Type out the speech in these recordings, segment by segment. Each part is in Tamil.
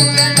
என்னங்க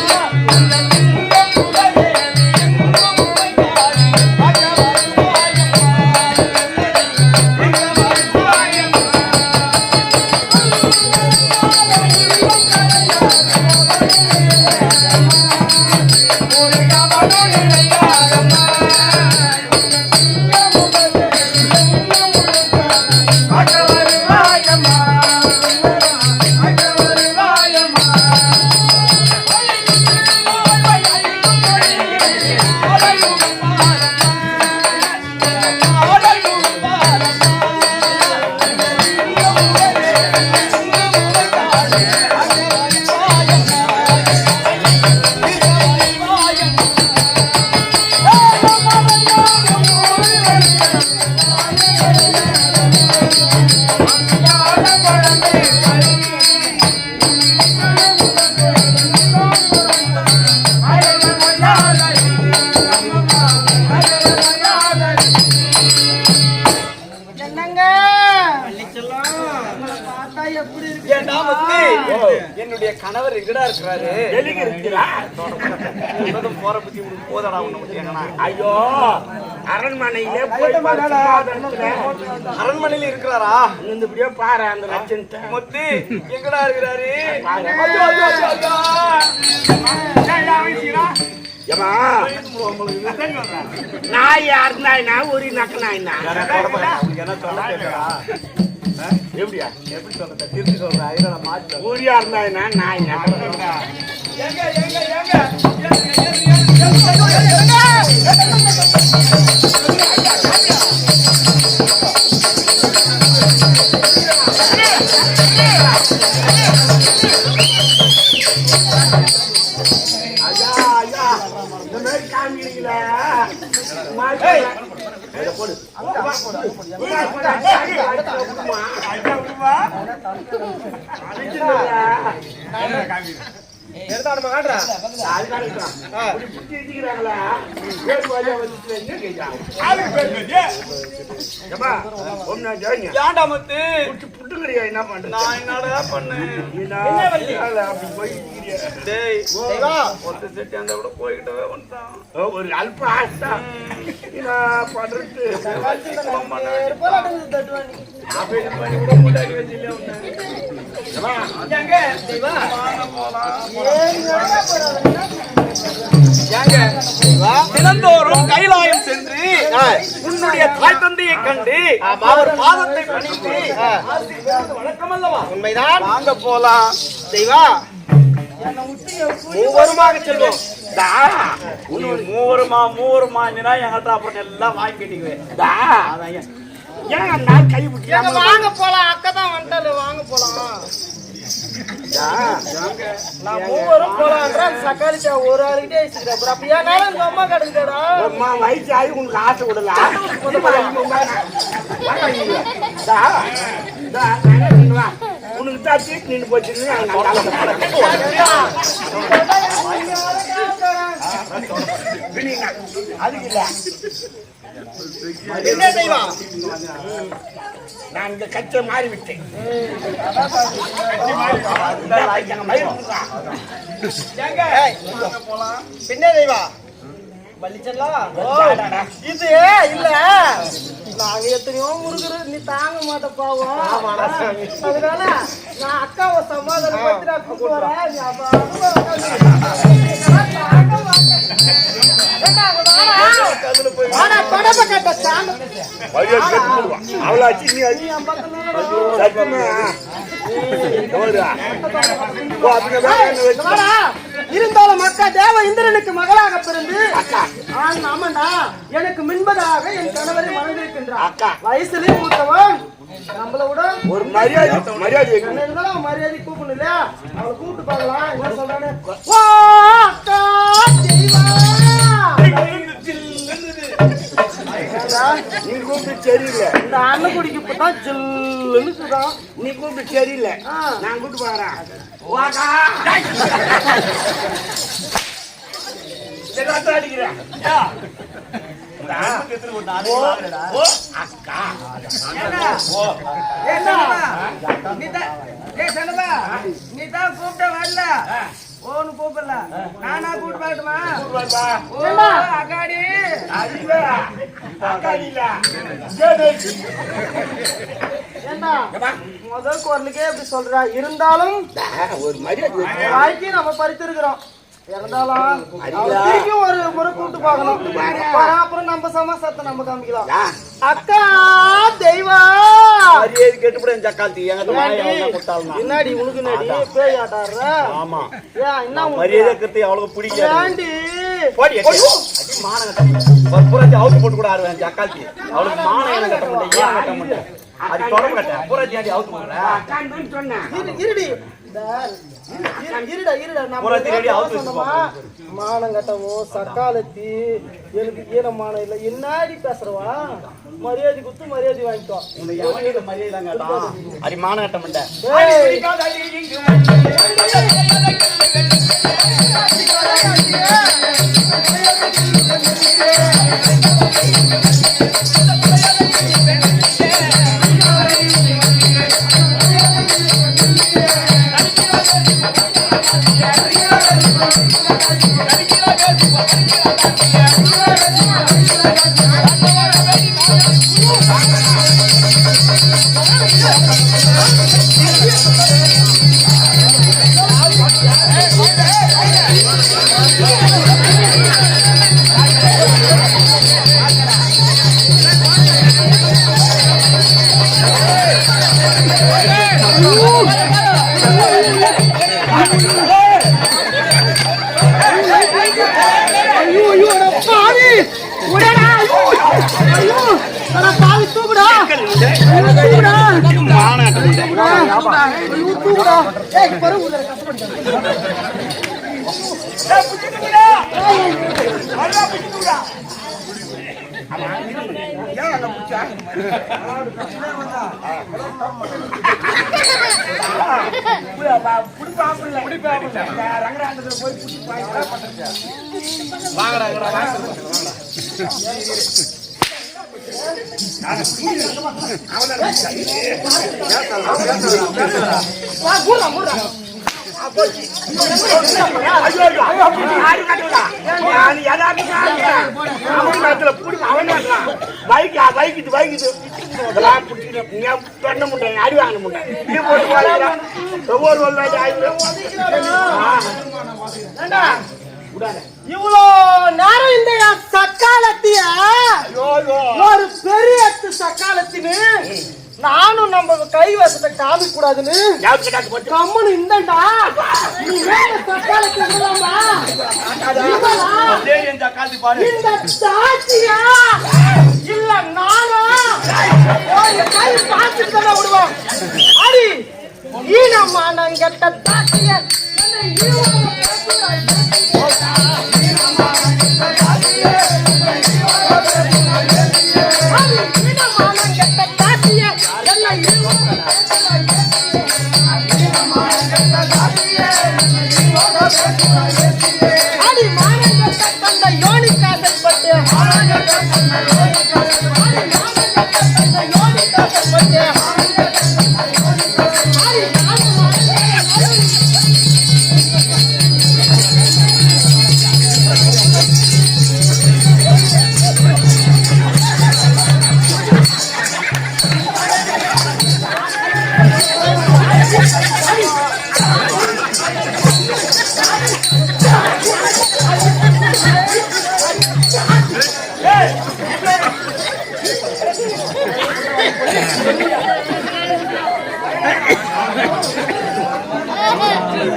கணவர் எங்கடா இருக்கிறாரு? எலிக்கு இருக்கிறா இப்பதான் போற பத்தி போதடா எங்கனா. ஐயோ அரண்மனையிலே அரண்மனையில இருக்கிறாரா? இந்த இப்படியே பாரு அந்த லட்சணத்தை. முத்து எங்கடா இருக்கிறாரு? நாய் யார் நாய்னா ஒரு நக்க நாய்னா எப்படியா? எப்படி சொல்றத? திருப்பி நான். ஒரு யார் நாய்னா நாய் நக்க ஏங்க ஏங்க ஏங்க ஐயா ஐயா இந்த மாதிரி காமிக்கிறீங்களா மாட்டு இதை போடு. எடுத்தாடுமா காட்டுறா. ஏன்டா முத்து புட்டு புட்டுக்கிறியா, என்ன பண்றது? நான் என்னடா பண்ணேன் அப்படி போய்க்கிறியா? டேய் ஒத்த செட்டி அந்த கூட போய்கிட்டவே வந்துட்டான் ஒரு அல்ப ஆசை. என்ன பண்றது? பண்ணி கூட முன்னாடி ஏங்க தினந்தோறும் கைலாயம் சென்று உன்னுடைய தாய் தந்தையை கண்டு அவர் பாதத்தை பணிந்து வழக்கம் அல்லவா உண்மைதான். வாங்க போலாம். தெய்வா மூவருமாக செல்வோம். மூவருமா மூவருமா என்கிட்ட அப்புறம் எல்லாம் வாங்கி. அதான். ஏன். நாள் கை வாங்க போலாம். அக்கா தான் வந்துட்டாரு. வாங்க போலாம். நான் மூவரும் போலான்ற சக்காளி ஒரு ஆளுகிட்டே வச்சுக்கிறேன் அப்புறம் அப்ப ஏனாலும் எங்க அம்மா கிடக்குடா அம்மா வயசு ஆகி உனக்கு ஆசை விடல உனக்கு தான் சீட் நின்று போச்சு நான் அதுக்கு இல்ல என்ன நான் இந்த கச்சை மாறிவிட்டேன் பின்ன இது இல்ல நாங்க எத்தனையோ முருகரு நீ தாங்க மாட்ட பாவம் அதனால நான் அக்காவை சமாதானம் பத்தி நான் கூப்பிட்டு வரேன் இருந்தாலும் மக்கா தேவ இந்திரனுக்கு மகளாக பிறந்து ஆமாண்டா எனக்கு மின்பதாக என் கணவரை மணந்திருக்கின்றார் அக்கா. வயசுலயே மூத்தவன். நம்மள விட ஒரு மரியாதை மரியாதை இருந்தாலும் மரியாதை கூப்பிடணும் இல்லையா அவளை கூப்பிட்டு பார்க்கலாம். என்ன சொல்றானு? நீ கூப்பிட்டு சரியில்லை இந்த அண்ணன் குடிக்கு இப்பதான் ஜில்லுன்னு இருக்குதான். நீ கூப்பிட்டு சரியில்லை. நான் கூப்பிட்டு போறேன் அடிக்கிறேன். ஓ, ஓ, அக்கா. ஏண்டா, நீ தான் ஏய் செல்லப்பா, நீ தான் கூப்பிட்ட வரல. ஓன்னு கூப்பிடல. நானா வாப்பா. ஏண்டா, அக்காடி. முதல் குரலுக்கே இப்படி சொல்றா. இருந்தாலும் ஒரு மரியாதை நம்ம பறித்திருக்கிறோம். இருந்தாலும் திருப்பியும் ஒரு முறை கூப்பிட்டு பார்க்கணும். அப்புறம் நம்ம சமாசத்தை நம்ம காமிக்கலாம். அக்கா தெய்வா. என்னடி உனக்கு நடி பேய் ஆட்டாடுற ஆமா. என்ன? மரியாதை கருத்து அவ்வளவு பிடிக்காது. ஏண்டி? போடி எங்க? அடி மானம் கட்ட அவுத்து போட்டு கூட ஆடுவேன் சக்காத்தி அவளுக்கு மானம் கட்ட முடியும் ஏன் கட்ட முடியும் அது தொட மாட்டேன் புறத்தி ஆடி அவுத்து போடுறேன் சொன்னேன் இருடி இருடா பூரா? மானம் சக்காலத்தி எனக்கு ஈரமானம் இல்லை என்னாடி பேசுறவா மரியாதை குத்து மரியாதை இந்த மரியாதை அடி மானம் கட்ட மாட்டேன் ஏய், ஐயோ தூக்குடா ஏய் பரு உதற கஷ்டப்பட்டு அங்க பிடிச்சா? புடிப்பா, புடிப்பாப்புல. இந்த ரங்கராஜத்துல போய் புடிச்சு வாங்கிட்டா வா பைக்கு, பண்ண முடியாது, அடி வாங்க முடியாது. ஒவ்வொரு இவ்வளோ நேரம் இந்த சக்காலத்திய. ஒரு பெரிய சக்காலத்தின்னு நானும் நம்ம கை வசத்தை காமிக்க கூடாதுன்னு கம்முன்னு இந்தண்டா நீ பாரு. இந்த சாட்சியா? இல்ல நானா? கை பார்த்துட்டு தான் விடுவோம். அடி ஈனம்மா நான் கெட்ட என்னை அடி மானங்கட்ட தந்த யோனி பட்டு. அடி மானங்கட்ட தந்த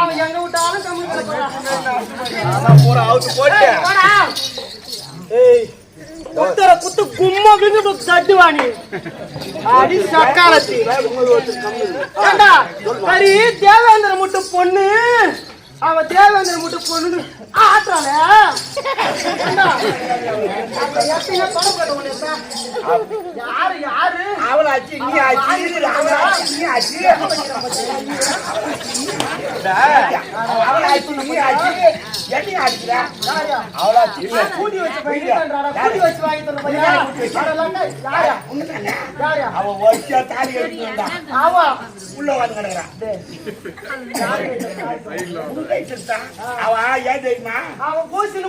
அவன் எங்க விட்டாலும் போறான். அவுத்து போட்டு குத்துற குத்து கும்மா. விங்கு தட்டுவாணி அடி சக்காலத்தி சரி தேவேந்திர முட்டு பொண்ணு. அவ தேவேந்திர முட்டு பொண்ணு ஆட்டாள யாரு யாரு? அவளாச்சு நீ ஆச்சு அவளாச்சு நீ ஆச்சு. அவளாச்சு நீ ஆச்சு. என்ன ஆச்சுடா? யாரா? அவளாச்சு இல்ல. கூடி வச்சு பையன்றாடா கூடி வச்சு வாங்கி தந்த பையா யாரா யாரா யாரா? அவன் வருஷா தாலி எடுத்துட்டா ஆவா? உள்ள வந்து கிடக்குறான். அவ ஏன் தெரியுமா அவன் குடி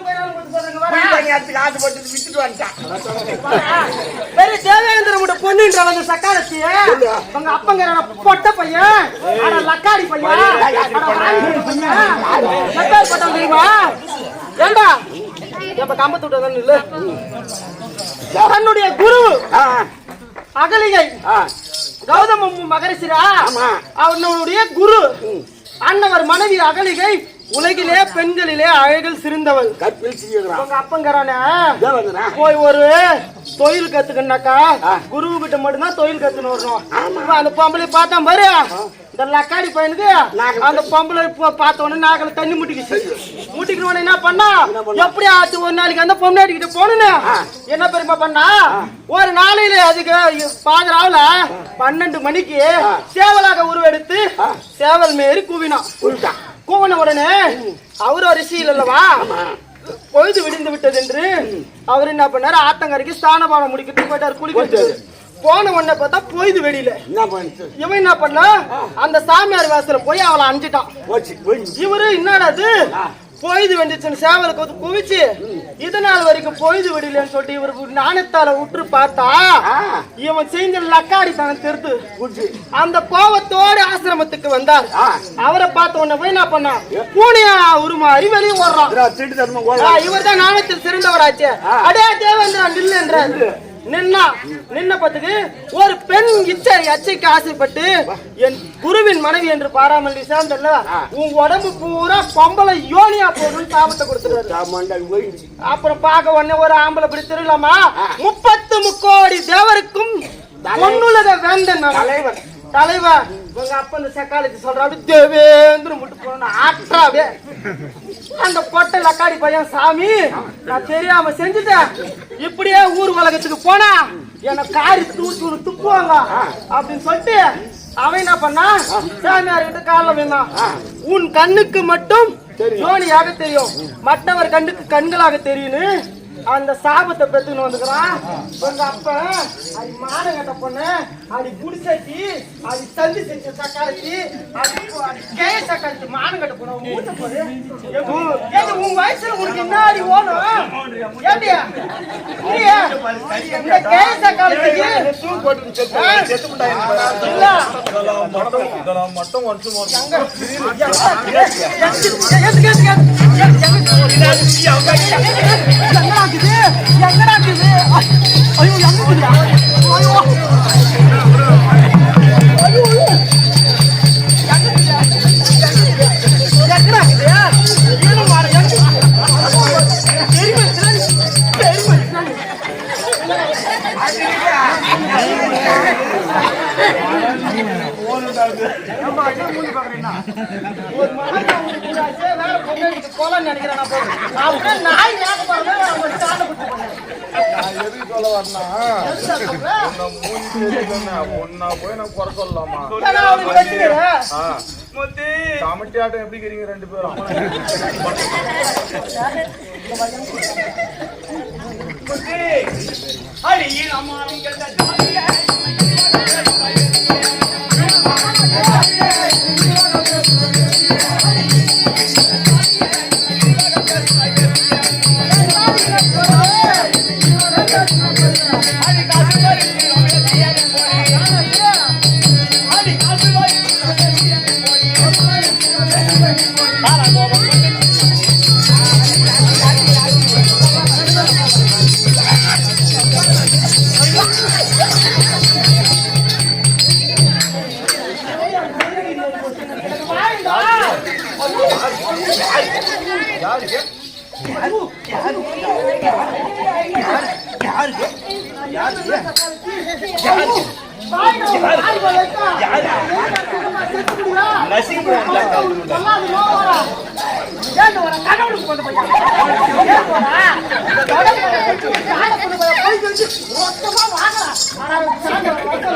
காசு போட்டு வித்துட்டு வந்துட்டான் பெரிய தேவேந்திர முட்டை பொண்ணுன்ற வந்து சக்காலத்தி உங்க அப்பங்கிற பொட்ட பையன். ஆனா லக்காடி பையன். லக்காடி பட்டம் தெரியுமா? ஏண்டா? எப்ப கம்பத்து விட்டதான் இல்ல? தன்னுடைய குரு. அகலிகை. கௌதம மகரிஷிரா. அவனுடைய குரு. அன்னவர் மனைவி அகலிகை உலகிலே பெண்களிலே அழகில் சிறந்தவள் கற்பில் உங்க அப்பங்கிறானே? வந்துடுறா? போய் ஒரு தொழில் கத்துக்கனாக்கா ஆ. குரு கிட்ட மட்டும்தான் தொழில் கத்துன்னு வரணும். அந்த பொம்பளை பார்த்தா பாரு. இந்த லக்காடி பையனுக்கு அந்த பொம்பளை பார்த்த உடனே நாகல தண்ணி முட்டிக்கிச்சு. முட்டிக்கின உடனே என்ன பண்ணா? எப்படி ஆச்சு ஒரு நாளைக்கு அந்த பொம்னாடி கிட்ட போகணுன்னு என்ன பெருமை பண்ணா? ஒரு நாளையில அதுக்கு பாதிராவுல பன்னெண்டு மணிக்கு சேவலாக உருவெடுத்து சேவல் மாரி கூவினான். கூவின உடனே அவரு ரிஷியில் அல்லவா? பொழுது விடிந்து விட்டது என்று அவர் என்ன பண்ணாரு? ஆத்தங்கரைக்கு ஸ்தானபானம் முடிக்கிட்டு போயிட்டாரு குளிக்கிறது போன உடனே பார்த்தா பொழுது வெளியில இவன் என்ன பண்ணா? அந்த சாமியார் வாசல போய் அவளை அஞ்சிட்டான். இவரு என்னடா பொழுது வெந்துச்சுன்னு சேவலுக்கு வந்து குவிச்சு இது நாள் வரைக்கும் பொழுது விடலன்னு சொல்லிட்டு இவர் நாணத்தால விட்டு பார்த்தா இவன் செஞ்ச லக்காடி தனம் தெரிது புடிச்சு. அந்த கோவத்தோட ஆசிரமத்துக்கு வந்தார். அவரை பார்த்த உடனே போய் என்ன பண்ணா பூனையா உருமாறி வெளியே ஓடுறான். இவர் தான் நாணயத்தில் சிறந்தவராச்சே. அடே தேவேந்திரா நில்லு என்றார். நின்னா பத்துக்கு ஒரு பெண் இச்சை அச்சைக்கு ஆசைப்பட்டு என் குருவின் மனைவி என்று பாராமல் சேர்ந்தல்ல உன் உடம்பு பூரா பொம்பளை யோனியா போடுன்னு தாபத்தை கொடுத்துருவாரு. அப்புறம் பார்க்க உடனே ஒரு ஆம்பளை திருடலாமா முப்பத்து முக்கோடி தேவருக்கும் பொன்னுலக வேந்தன் நான். தலைவன். தலைவன் உங்க அப்பா இந்த சக்காலஜி சொல்றாரு தேவேந்திர முட்டு போன ஆற்றாவே. அந்த பொட்டை லக்காடி பையன் சாமி நான் தெரியாம செஞ்சுட்டேன். இப்படியே ஊர் உலகத்துக்கு போனா என்ன காரி தூத்து துப்புவாங்க. அப்படின்னு சொல்லிட்டு அவன் என்ன பண்ணா சாமியார் கிட்ட காலில் வேணாம் உன் கண்ணுக்கு மட்டும் ஜோனியாக தெரியும். மற்றவர் கண்ணுக்கு கண்களாக தெரியும்னு அந்த சாபத்தை பெத்துக்கணும் வந்துக்கிறான். உங்க அப்ப அது மானம் கட்ட பொண்ணு அது குடிசட்டி அது தந்தி செஞ்ச தக்காளிக்கு அது அது கேய சக்காலத்தி மானம் கட்ட பொண்ணு உன் மூத்த போது ஏது உன் வயசுல உனக்கு என்ன அடி ஓணும் ஏண்டியா இந்த கேய சக்காலத்திக்கு இல்ல இதெல்லாம் மட்டும் வருஷம் எங்க எங்க எங்க ஐயோ ஒரு உங்களுக்கு போய். நான் எப்படி இருக்கிறீங்க ரெண்டு பேரும் সারা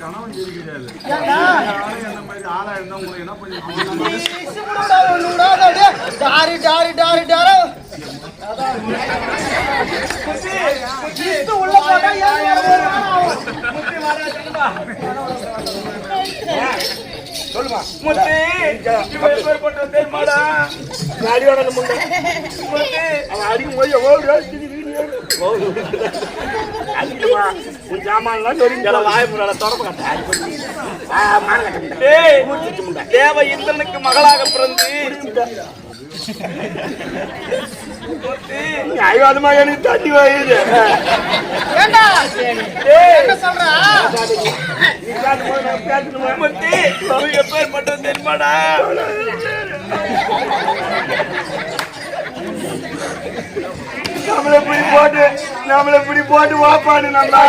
கணவன் இருக்கிறாரு என்ன மாதிரி ஆளா இருந்தா உங்களுக்கு என்ன பண்ணி நீ இசு விடாத, ஒண்ணு விடாத, அப்படியே டாரி, டாரி, டாரி? சொல்லுமா. முத்து இவன் எப்பேற்பட்ட தெரியுமாடா? அடியோட முன்னே முத்து. அவன் அடிக்கும் போது எவ்வளோ உன் சாமான்லாம் தெரியும் தொடர்பு கட்ட தேவ இந்திரனுக்கு மகளாக பிறந்து முத்து ஐவாதமா எனக்கு தண்ணி வாயுது நம்மள இப்படி போட்டு நம்மள இப்படி போட்டு வாப்பாடு நம்ம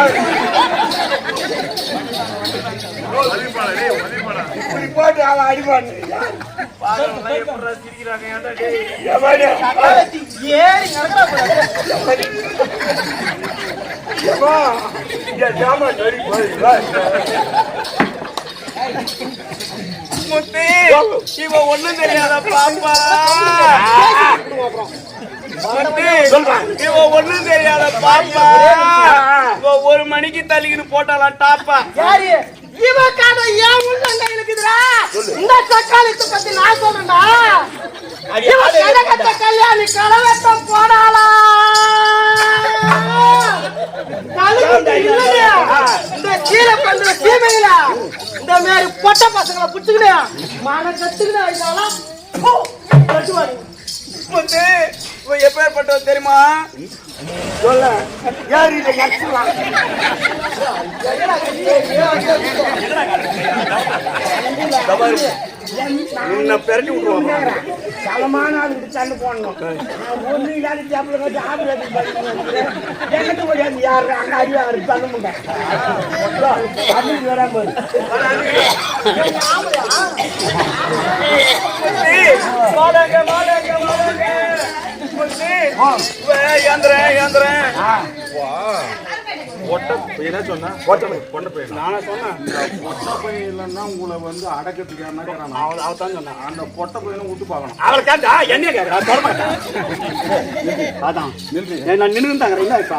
இப்படி போட்டு அவன் அடிப்பான். பாருங்களா முத்து. இவன் ஒண்ணும் தெரியாத பாப்பா. இவன் ஒண்ணும் தெரியாத பாப்பா. இவன் ஒரு மணிக்கு தள்ளிக்கிட்டு போட்டாலாம் டாப்பா? இவன் கதை ஏன் இருக்குதுடா? இந்த தக்காளித்தை பத்தி நான் சொல்றேன்டா. கல்யாணி கழுகுண்டு இல்லையா? இந்த கீழே பண்ற சீமையில இந்த மாதிரி பொட்ட பசங்களை புடிச்சுக்கிட்டு மான கத்துக்கிட்டு இதெல்லாம் கட்டுவாடி. இவன் எப்பேற்பட்டவன் தெரியுமா? சொல்ல. யார் இதை கட்டலாம் உன்னை பெரட்டி விட்டுருவாங்க. சலமான ஆளுக்கு சண்டை போடணும். ஒண்ணு இல்லாத கேப்ல கட்டி ஆபரேஷன் பண்ணி எங்கிட்ட ஓடியாந்து யாரு அங்க அடி வாங்குறது தள்ள முடியும் அப்படின்னு வராம மாடங்க மாடங்க மாடங்க நானே பொட்ட பையன் இல்லைன்னா உங்களை வந்து அடக்கத்துக்கு என்ன அவள் அவள் தான் சொன்னான் அந்த பொட்ட பையனை விட்டு பார்க்கணும். அவளை கேட்டா என்ன கேட்கறா தொடமாட்டேன் அதான். நான் நின்று என்ன இப்ப?